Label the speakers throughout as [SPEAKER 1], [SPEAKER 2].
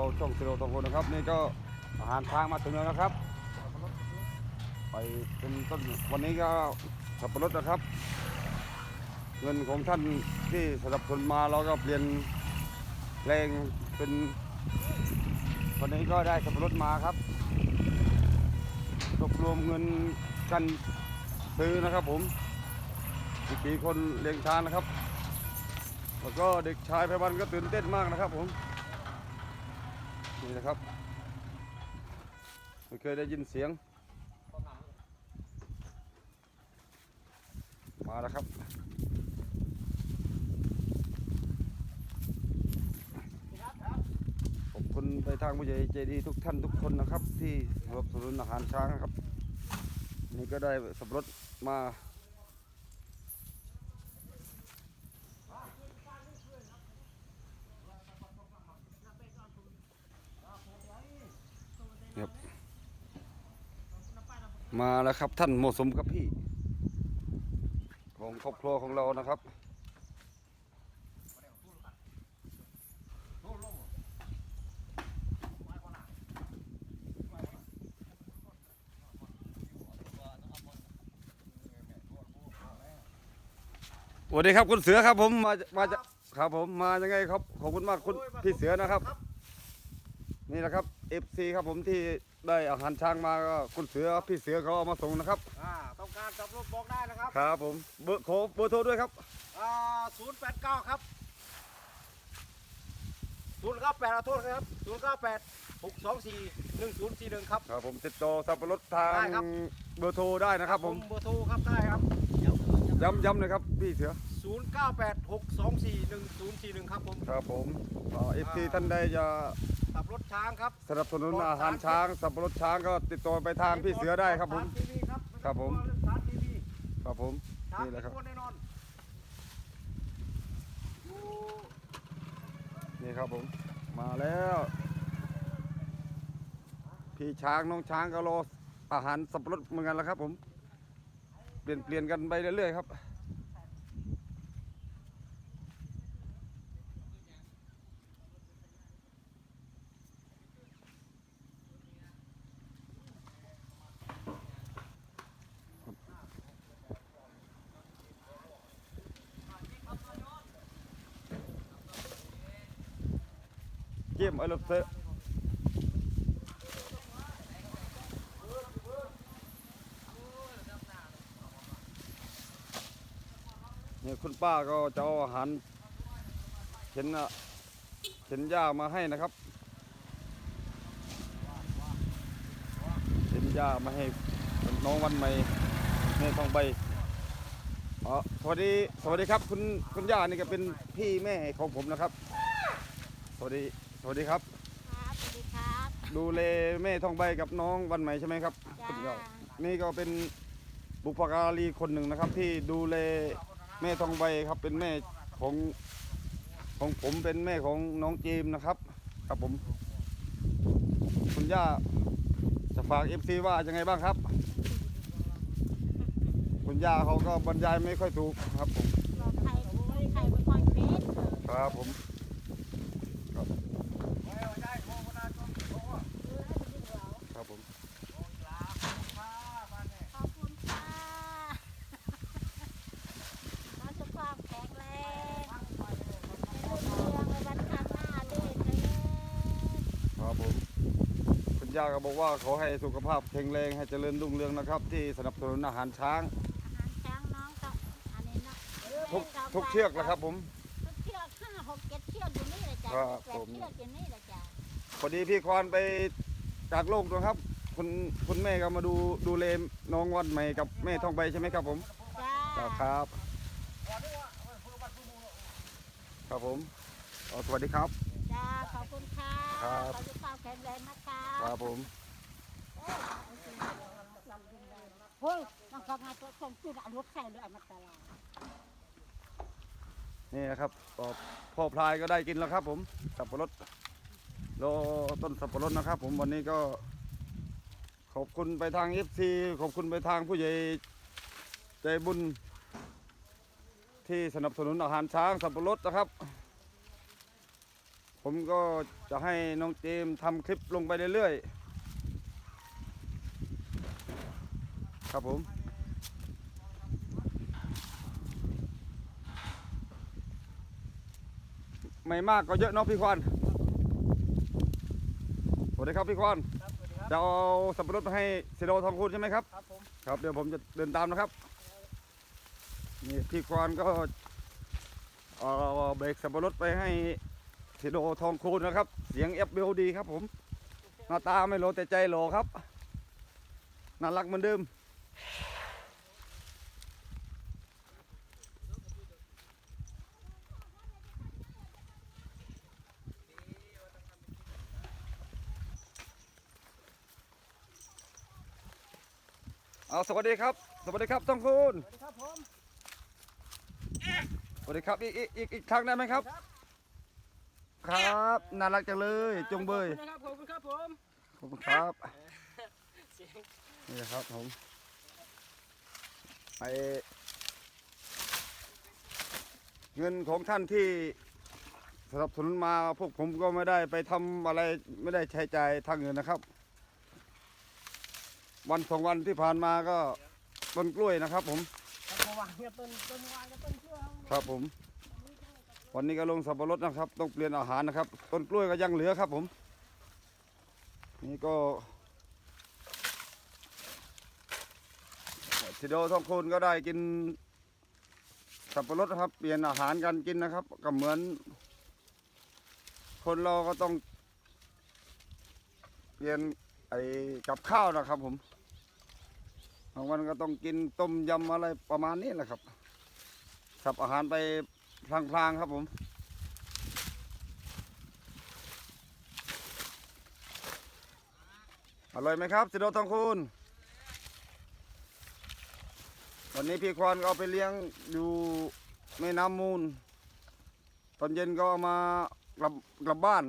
[SPEAKER 1] เราช่องสิโรทองคนนะครับ นี่ก็อาหารทางมาถึงแล้วนะครับ ไปเป็นต้นวันนี้ก็สับปะรดนะครับ เงินของท่านที่สนับสนุนมาเราก็เปลี่ยนแรงเป็นวันนี้ก็ได้สับปะรดมาครับรวบรวมเงินกันซื้อนะครับผมอีกกี่คนเลี้ยงช้างนะครับ แล้วก็เด็กชายไพวันก็ตื่นเต้นมากนะครับผม นี่นะครับไม่เคยได้ยินเสียง มาแล้วครับขอบคุณไปทางผู้ใหญ่ใจดีทุกท่านทุกคนนะครับ ที่สนับสนุนอาหารช้างนะครับ นี่ก็ได้สับรถมา มาแล้วครับท่านเหมาะสมครับพี่ ของครอบครัวของเรานะครับสวัสดีครับคุณเสือครับผมมามาจากครับผมมายังไงครับขอบคุณมากคุณพี่เสือนะครับ นี่นะครับ FC ครับผมที่ ได้อาหารช้างมาก็คุณเสือพี่เสือเขาเอามาส่งนะครับ
[SPEAKER 2] อ่าต้องการจับรถบอกได้นะครับ
[SPEAKER 1] ครับผมเบอร์ขอเบอร์โทรด้วยครับ
[SPEAKER 2] อ่าศูนย์แปดเก้าครับศูนย์เก้าแปดขอโทษครับศูนย์เก้าแปดหกสองสี่หนึ่งศูนย์สี่หนึ่งครับ
[SPEAKER 1] ครับผมติดต่อสับปะรดทาง
[SPEAKER 2] ได้ครับ
[SPEAKER 1] เบอร์โทรได้นะครับผม
[SPEAKER 2] เบอร์โทรครับได้ครับ
[SPEAKER 1] ย้ำย้ำเลยครับพี่เสือ
[SPEAKER 2] ศูนย์เก้าแปดหกสองสี่หนึ่งศูนย์สี่หนึ่งครับผม
[SPEAKER 1] ครับผมเอฟซีท่านใดจะ
[SPEAKER 2] ขับรถช้างครับ
[SPEAKER 1] สนับสนุนอาหารช้าง สับปะรดช้างก็ติดต่อไปทางพี่เสือได้ครับผม
[SPEAKER 2] ทีวีครับ
[SPEAKER 1] ครับผม
[SPEAKER 2] สารทีวี
[SPEAKER 1] ครับผม
[SPEAKER 2] ช้าง
[SPEAKER 1] นี่แหละครับ
[SPEAKER 2] ทุกคนแน่นอนอยู่
[SPEAKER 1] นี่ครับผม มาแล้ว พี่ช้างน้องช้างก็รออาหารสับปะรดเหมือนกันแล้วครับผม เปลี่ยนเปลี่ยนกันไปเรื่อยๆครับ เกมอะเนี่ยคุณป้าก็จะเอาอาหารเข็นอะเข็นหญ้ามาให้นะครับเข็นหญ้ามาให้น้องวันใหม่แม่ทองใบอ๋อสวัสดีสวัสดีครับ คุณคุณย่านี่ก็เป็นพี่แม่ของผมนะครับ สวัสดี สวัสดีครับ
[SPEAKER 3] ครับสวัสดีครับ
[SPEAKER 1] ดูแลแม่ทองใบกับน้องวันใหม่ใช่ไหมครับ
[SPEAKER 3] จ้า
[SPEAKER 1] คุณย่านี่ก็เป็นบุพการีคนหนึ่งนะครับ ที่ดูแลแม่ทองใบครับเป็นแม่ของของผมเป็นแม่ของน้องเจมส์นะครับ ครับผม คุณย่าจะฝากเอฟซีว่ายังไงบ้างครับ คุณย่าเขาก็บรรยายไม่ค่อยถูกครับผม
[SPEAKER 3] รอไข่ไข่ไม่ค่อยเป็น
[SPEAKER 1] ครับผมครับครับผม
[SPEAKER 3] ขอบคุณค่ะขอสุขภาพแข็งแรงให้รุ่งเรืองในวันข้างหน้าด้วยเถิด
[SPEAKER 1] ครับผมคุณย่าก็บอกว่าขอให้สุขภาพแข็งแรงให้เจริญรุ่งเรืองนะครับ ที่สนับสนุนอาหารช้าง
[SPEAKER 3] อาหารช้างน้องก็อันนี้เนาะ
[SPEAKER 1] ทุกทุกเชือกนะครับ ผม
[SPEAKER 3] ทุกเชือกห้าหกเจ็ดเชือกอยู่นี่เลยจ้ะ
[SPEAKER 1] ครับ
[SPEAKER 3] แปด
[SPEAKER 1] ผม
[SPEAKER 3] เชือกอยู่นี่เลยจ้ะ
[SPEAKER 1] พอดีพี่ควานไปจากโลกนะครับ คุณคุณแม่ก็มาดูดูเลน้องวันใหม่กับแม่ทองใบใช่ไหมครับผม
[SPEAKER 3] จ้า
[SPEAKER 1] ครับ ครับผมอ๋อสวัสดีครับ
[SPEAKER 3] จ้าขอบคุณค่ะ
[SPEAKER 1] ครับ
[SPEAKER 3] ขอสุขภาพแข็งแรงนะคะ
[SPEAKER 1] ครับผม
[SPEAKER 3] เฮ้ยมันก็มาตัวส่งจุดเอารถไข่ด้วยเอามาตลาด
[SPEAKER 1] นี่นะครับก็พ่อพลายก็ได้กินแล้วครับ ผมสับปะรดรอต้นสับปะรดนะครับ ผมวันนี้ก็ ขอบคุณไปทางเอฟซีขอบคุณไปทางผู้ใหญ่ใจบุญที่สนับสนุนอาหารช้างสับปะรดนะครับ ผมก็จะให้น้องเจมส์ทำคลิปลงไปเรื่อยๆ ครับผมไม่มากก็เยอะเนาะพี่ควานสวัสดีครับพี่ควาน
[SPEAKER 2] ครับสวัสดีครับ
[SPEAKER 1] จะเอาสับปะรดมาให้เซโดทองคูณใช่ไหมครับ
[SPEAKER 2] ครับผม
[SPEAKER 1] ครับเดี๋ยวผมจะเดินตามนะครับ นี่พี่ควานก็เอาเบรกสับปะรดไปให้ เซโดทองคูณนะครับ เสียงเอฟเบลดีครับผมหน้าตาไม่โลแต่ใจโหลครับ น่ารักเหมือนเดิมเอาสวัสดีครับ สวัสดีครับทองคูณ
[SPEAKER 2] สวัสดีครับผม
[SPEAKER 1] สวัสดีครับอีกอีกอีกอีกครั้งได้ไหมครับ ครับ น่ารักจังเลยจงเบย
[SPEAKER 2] ขอบคุณครับขอบคุณครับผม
[SPEAKER 1] ขอบคุณครับ
[SPEAKER 2] เสียง
[SPEAKER 1] นี่ครับผมไปเงินของท่านที่สนับสนุนมาพวกผมก็ไม่ได้ไปทำอะไรไม่ได้ใช้จ่ายทางเงินนะครับ วันสองวันที่ผ่านมาก็ต้นกล้วยนะครับ ผม
[SPEAKER 2] ต้นวางกับต้นต้นวางกับต้นเชื่อม
[SPEAKER 1] ครับผม วันนี้ก็ลงสับปะรดนะครับ ต้องเปลี่ยนอาหารนะครับ ต้นกล้วยก็ยังเหลือครับผม นี่ก็ทีเดียวทุกคนก็ได้กินสับปะรดนะครับเปลี่ยนอาหารกันกินนะครับ ก็เหมือน คนเราก็ต้อง เปลี่ยนไอ้กับข้าวนะครับ ผมบางวันก็ต้องกินต้มยำอะไรประมาณนี้แหละครับสับอาหารไป พลางๆครับผมอร่อยไหมครับสิโดทองคูณวันนี้พี่ควานก็เอาไปเลี้ยงอยู่แม่น้ำมูล ตอนเย็นก็เอามากลับกลับบ้าน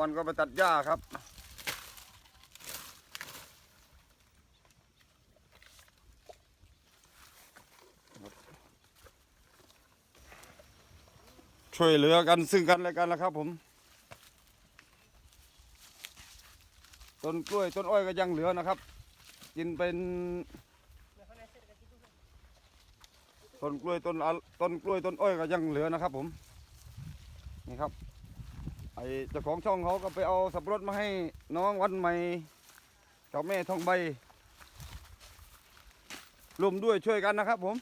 [SPEAKER 1] วันก็ไปตัดหญ้าครับ ช่วยเหลือกันซึ่งกันและกันนะครับผม ต้นกล้วยต้นอ้อยก็ยังเหลือนะครับ กินเป็น ต้นกล้วยต้นอต้นกล้วยต้นอ้อยก็ยังเหลือนะครับ ผม นี่ครับ ไอเจ้าของช่องเขาก็ไปเอาสับปะรดมาให้น้องวันใหม่กับแม่ทองใบรวมด้วยช่วยกันนะครับ ผม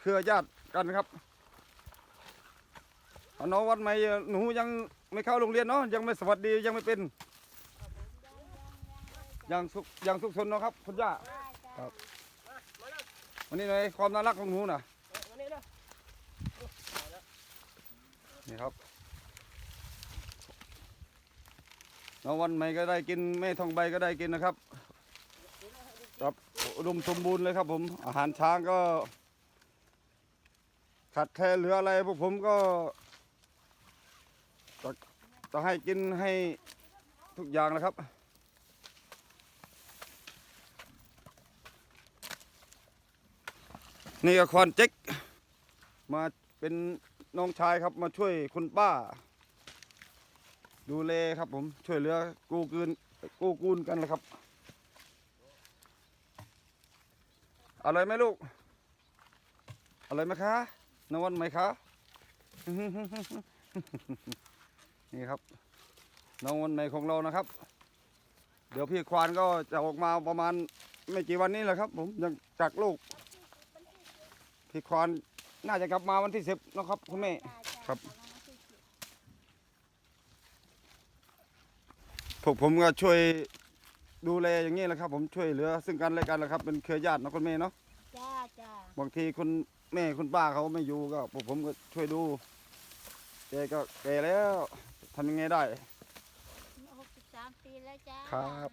[SPEAKER 1] เครือญาติกันครับ น้องวันใหม่หนูยังไม่เข้าโรงเรียนเนาะยังไม่สวัสดียังไม่เป็นยังสุขยังสุขสนเนาะครับคุณย่าครับ
[SPEAKER 2] วั
[SPEAKER 1] นนี้เลยความน่ารักของหนูน่ะ
[SPEAKER 2] นี่
[SPEAKER 1] ครับน้องวันใหม่ก็ได้กินแม่ทองใบก็ได้กินนะครับครับอุดมสมบูรณ์เลยครับผมอาหารช้างก็ขาดแคลนเหลืออะไรพวกผมก็ จะให้กินให้ทุกอย่างนะครับ นี่ก็ควานเจ๊กมาเป็นน้องชายครับมาช่วยคุณป้า ดูแลครับผมช่วยเหลือกู้กืนกู้กูลกันเลยครับอร่อยไหมลูกอร่อยไหมคะนวันไหมคะ นี่ครับ น้องวันใหม่ของเรานะครับ เดี๋ยวพี่ควานก็จะออกมาประมาณไม่กี่วันนี้แหละครับ ผมยังจากลูก พี่ควานน่าจะกลับมาวันที่สิบนะครับคุณแม่
[SPEAKER 3] จ้าจ้า
[SPEAKER 1] ครับ
[SPEAKER 3] ประมาณสี่สิบ
[SPEAKER 1] พวกผมก็ช่วยดูแลอย่างนี้แหละครับ ผมช่วยเหลือ ซึ่งกันและกันแหละครับ เป็นเครือญาตินะคุณแม่เนาะ
[SPEAKER 3] จ้าจ้า
[SPEAKER 1] บางทีคุณแม่คุณป้าเขาไม่อยู่ก็พวกผมก็ช่วยดูแกก็แก่แล้ว ทำยังไงได้
[SPEAKER 3] หกสิบสามปีแล้วจ้า
[SPEAKER 1] ครับ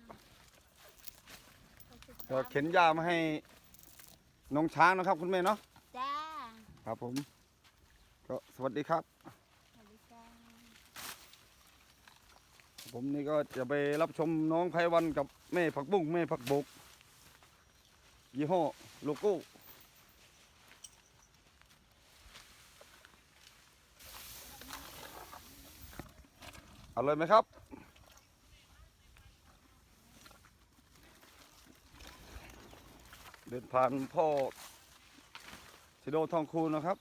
[SPEAKER 3] หกสิบ
[SPEAKER 1] ก็
[SPEAKER 3] สาม
[SPEAKER 1] เข็นยามาให้น้องช้างนะครับ คุณแม่เนาะ
[SPEAKER 3] จ้า
[SPEAKER 1] ครับผม ก็สวัสดีครับ
[SPEAKER 3] สวัสดีจ้า
[SPEAKER 1] ผมนี่ก็จะไปรับชมน้องไพวันกับแม่ผักบุ้งแม่ผักบกยี่ห้อโลโก้ เอาเลยไหมครับ เดินผ่านพ่อชิโดทองคูณนะครับ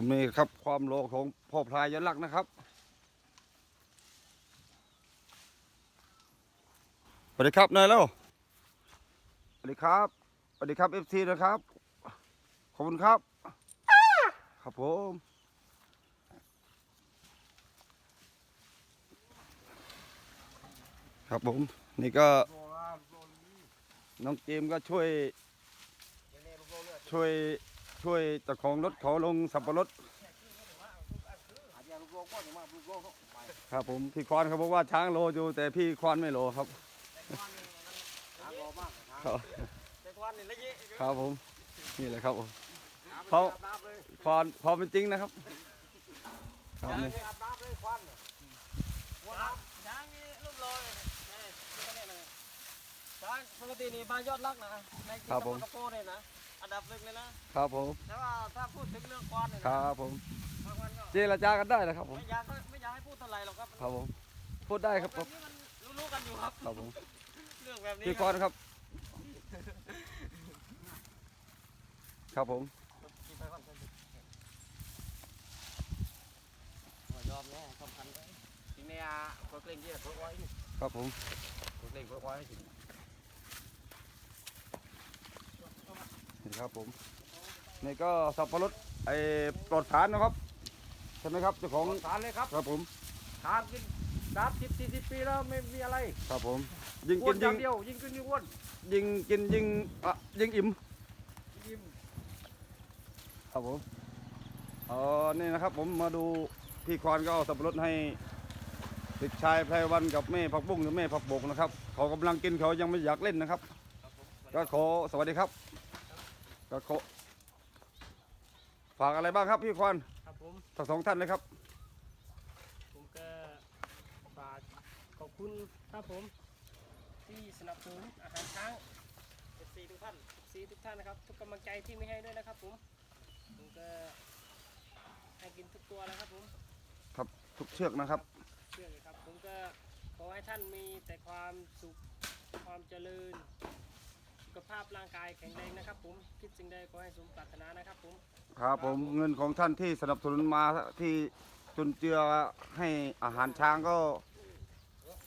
[SPEAKER 1] ผมนี่ครับความโลของพ่อพลายยันลักษ์นะครับสวัสดีครับนายแล้วสวัสดีครับสวัสดีครับเอฟซีนะครับ ขอบคุณครับ ครับผมครับผม นี่ก็น้องเจมส์ก็ช่วยช่วย ช่วยเจ้าของรถเขาลงสับปะรดครับผมพี่ควานเขาบอกว่าช้างโลอยู่ แต่พี่ควานไม่โลครับครับ
[SPEAKER 2] แต่วันนี่ละเยอะ
[SPEAKER 1] ครับผมนี่แหละครับผมเขาควานพอเป็นจริงนะครับครับนี่
[SPEAKER 2] อาบน้ำเลยควันช้างนี่รูปรอเลยช้างปกตินี่มายอดรักนะในที่ตะวันตะโกเนี่ยนะ อันดับหนึ่งเลยนะครับ
[SPEAKER 1] ผม
[SPEAKER 2] แต่ว่าถ้าพูดถึงเรื่องควันเนี่ย
[SPEAKER 1] ค
[SPEAKER 2] นะ
[SPEAKER 1] รับผม
[SPEAKER 2] บางวันก็
[SPEAKER 1] เจรจากันได้นะครับผม
[SPEAKER 2] ไม่อยากไม่อยากให้พูดเท่าไหร่หรอกครับ
[SPEAKER 1] ครับผมพูดได้ครับ
[SPEAKER 2] แบบนี้มันรู้ๆกันอยู่ครับ
[SPEAKER 1] ครับผม
[SPEAKER 2] เรื่องแบบนี้
[SPEAKER 1] พี่ควานครับ ครับผม
[SPEAKER 2] ยอมแน่สำคัญทีนี้อะก็เกรงที่จะเพิ่มไว้
[SPEAKER 1] ครับผม
[SPEAKER 2] ก็เกรงเพิ่มไว้
[SPEAKER 1] นี่ ครับผมนี่ก็สับปะรดไอ้ปลอดสารนะครับใช่ไหมครับเจ้าของ
[SPEAKER 2] ทานเลยครับ
[SPEAKER 1] ครับผม
[SPEAKER 2] ทานกินสามสิบสี่สิบปีแล้วไม่มีอะไร
[SPEAKER 1] ครับผม ยิง
[SPEAKER 2] อ้ว
[SPEAKER 1] กิ
[SPEAKER 2] น
[SPEAKER 1] น
[SPEAKER 2] อ
[SPEAKER 1] ยิ
[SPEAKER 2] ย่างงเดียว ยิงกินยิงอ้วน
[SPEAKER 1] ยิงกินยิงอะยิงอิ่ม
[SPEAKER 2] ยิง
[SPEAKER 1] ครับผมเออนี่นะครับผมมาดูพี่ควานก็เอาสับปะรดให้เด็กชายไพรวันกับแม่ผักบุ้งกับแม่ผักบกนะครับเขากำลังกินเขายังไม่อยากเล่นนะครับ ก็ขอสวัสดีครับ ก็ขอฝากอะไรบ้างครับพี่ควาน
[SPEAKER 2] ครับผม
[SPEAKER 1] ทั้งสองท่านเลยครับ
[SPEAKER 2] ผมก็ฝากขอบคุณครับผม ที่สนับสนุนอาหารช้างเอฟซีทุกท่านเอฟซีทุกท่านนะครับ ทุกกำลังใจที่มีให้ด้วยนะครับ ผมผมก็ให้กินทุกตัวแล้วครับผม
[SPEAKER 1] ทุกเชือกนะครับ
[SPEAKER 2] เชื่อเลยครับ ผมก็ขอให้ท่านมีแต่ความสุขความเจริญสุ ขภาพร่างกายแข็งแรงนะครับ ผมคิดสิ่งใดขอให้สมปรารถนานะครับผม
[SPEAKER 1] ครับผมเงินของท่านที่สนับสนุนมาที่จุนเจือให้อาหารช้างก็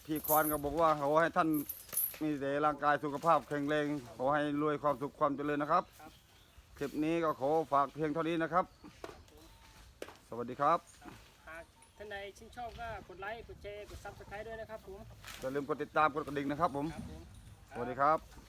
[SPEAKER 1] พี่ควานก็บอกว่าขอให้ท่านมีแต่ร่างกายสุขภาพแข็งแรงขอให้รวยความสุขความเจริญนะครับคลิปนี้ก็ขอฝากเพียงเท่านี้นะครับ สวัสดีครับ
[SPEAKER 2] หากท่านใดชื่นชอบก็กดไลค์กดแชร์กดซับสไครต์ด้วยนะครับผม
[SPEAKER 1] อย่าลืมกดติดตามกดกระดิ่งนะครับผม
[SPEAKER 2] ครับผม
[SPEAKER 1] สวัสดีครับ